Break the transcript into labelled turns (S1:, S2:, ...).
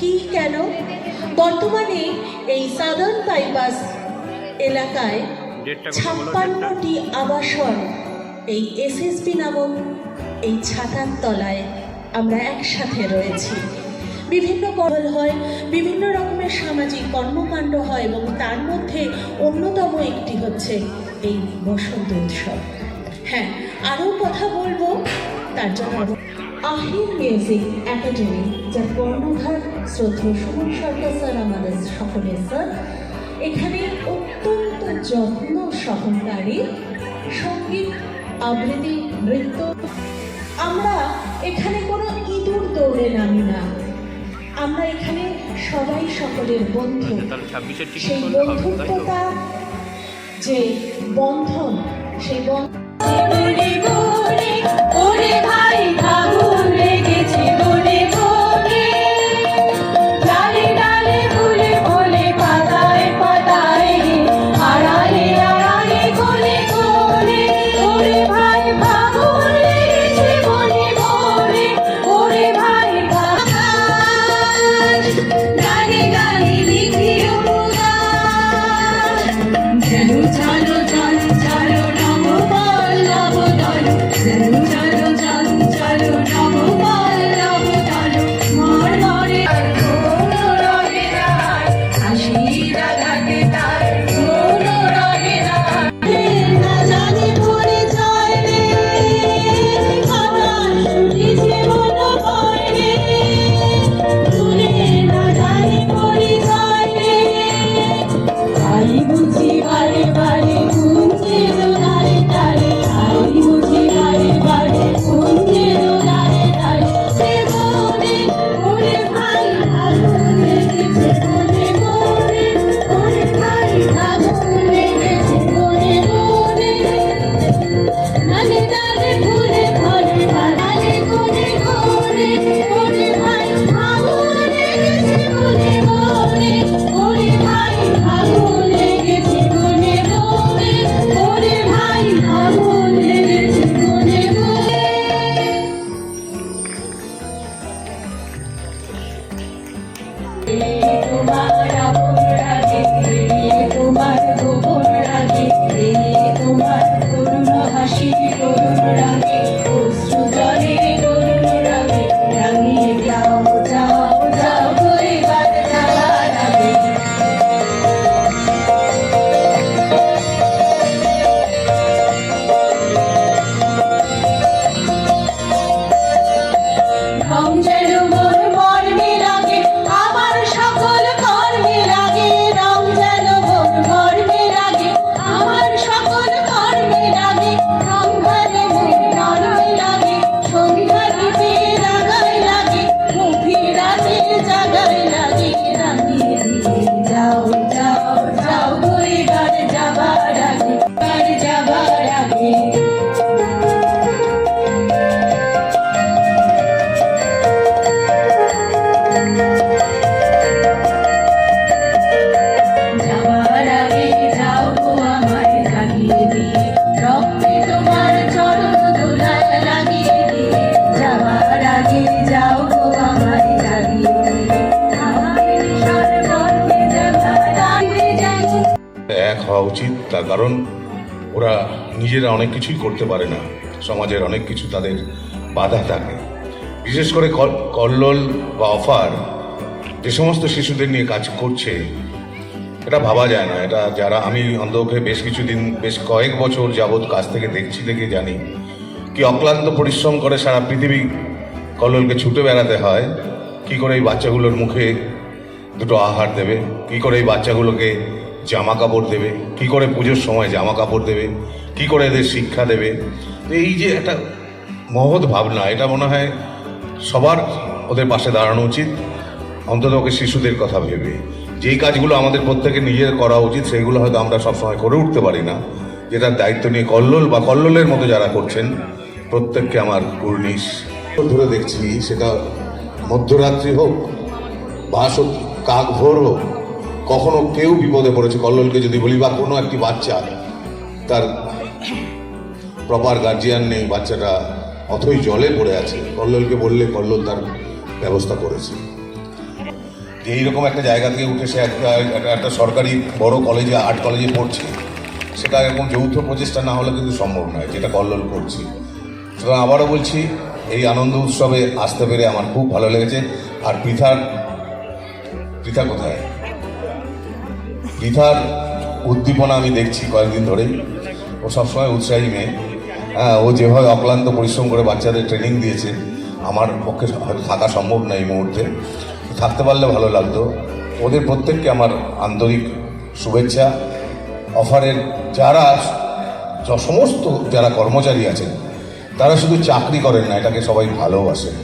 S1: কি কেন? বর্তমানে এই সাদার্ন বাইপাস এলাকায় ছাপ্পান্নটি আবাসন এই এসএসপি নামক এই ছাতার তলায় আমরা একসাথে রয়েছি। বিভিন্ন কল হয়, বিভিন্ন রকমের সামাজিক কর্মকাণ্ড হয় এবং তার মধ্যে অন্যতম একটি হচ্ছে এই বসন্ত উৎসব। হ্যাঁ আরও কথা বলব, তার জন্য আহির মিউজিক একাডেমি যার কর্ণধার শ্রদ্ধেয় সুমন সরকার স্যার, আমাদের সকলের স্যার। এখানে অত্যন্ত যত্ন সহকারী সংগীত, আবৃত্তি, নৃত্য, আমরা এখানে কোনো ইঁদুর দৌড়ে নামি না। আমরা এখানে সবাই সকলের বন্ধু। সেই বন্ধুত্বতা যে বন্ধন সেই বন্ধন
S2: তোমার
S3: তার কারণ, ওরা নিজেরা অনেক কিছুই করতে পারে না। সমাজের অনেক কিছু তাদের বাধা থাকে। বিশেষ করে কল্লোল বা অফার, যে সমস্ত শিশুদের নিয়ে কাজ করছে, এটা ভাবা যায় না। এটা যারা, আমি অন্তপক্ষে বেশ কিছুদিন, বেশ কয়েক বছর যাবৎ কাজ থেকে দেখছি দেখে জানি কি অক্লান্ত পরিশ্রম করে সারা পৃথিবী কল্লোলকে ছুটে বেড়াতে হয়। কি করে এই বাচ্চাগুলোর মুখে দুটো আহার দেবে? কি করে এই বাচ্চাগুলোকে জামা কাপড় দেবে। কি করে পুজোর সময় জামা কাপড় দেবে? কি করে এদের শিক্ষা দেবে? এই যে একটা মহৎ ভাবনা, এটা মনে হয় সবার ওদের পাশে দাঁড়ানো উচিত। অন্তত ওকে শিশুদের কথা ভেবে। যেই কাজগুলো আমাদের প্রত্যেকে নিজের করা উচিত, সেগুলো হয়তো আমরা সবসময় করে উঠতে পারি না। যেটার দায়িত্ব নিয়ে কল্লোল বা কল্লোলের মতো যারা করছেন, প্রত্যেককে আমার কুর্নিশ। ধরে দেখছি, সেটা মধ্যরাত্রি হোক বা কাক ভোর হোক কখনো কেউ বিপদে পড়েছে। কল্লোলকে যদি বলি, বা, কোনো একটি বাচ্চা, তার প্রপার গার্জিয়ান নেই, বাচ্চাটা অথই জলে পড়ে আছে। কল্লোলকে বললে, কল্লোল তার ব্যবস্থা করেছে। এইরকম একটা জায়গা থেকে উঠে সে একটা- একটা সরকারি বড় কলেজে আর্ট কলেজে পড়ছে। সেটা এরকম যৌথ প্রচেষ্টা না হলে কিন্তু সম্ভব নয়, যেটা কল্লোল করছি। সুতরাং আবারও বলছি, এই আনন্দ উৎসবে আসতে পেরে আমার খুব ভালো লেগেছে। আর পৃথার পৃথা কোথায়? পৃথার উদ্দীপনা আমি দেখছি কয়েকদিন ধরেই। ও সবসময় উৎসাহী মেয়ে। হ্যাঁ ও যেভাবে অক্লান্ত পরিশ্রম করে বাচ্চাদের ট্রেনিং দিয়েছে, আমার পক্ষে হয়তো থাকা সম্ভব না এই মুহূর্তে। থাকতে পারলে ভালো লাগতো। ওদের প্রত্যেককে আমার আন্তরিক শুভেচ্ছা। অফারের যারা সমস্ত যারা কর্মচারী আছেন, তারা শুধু চাকরি করেন না, এটাকে সবাই ভালোবাসেন।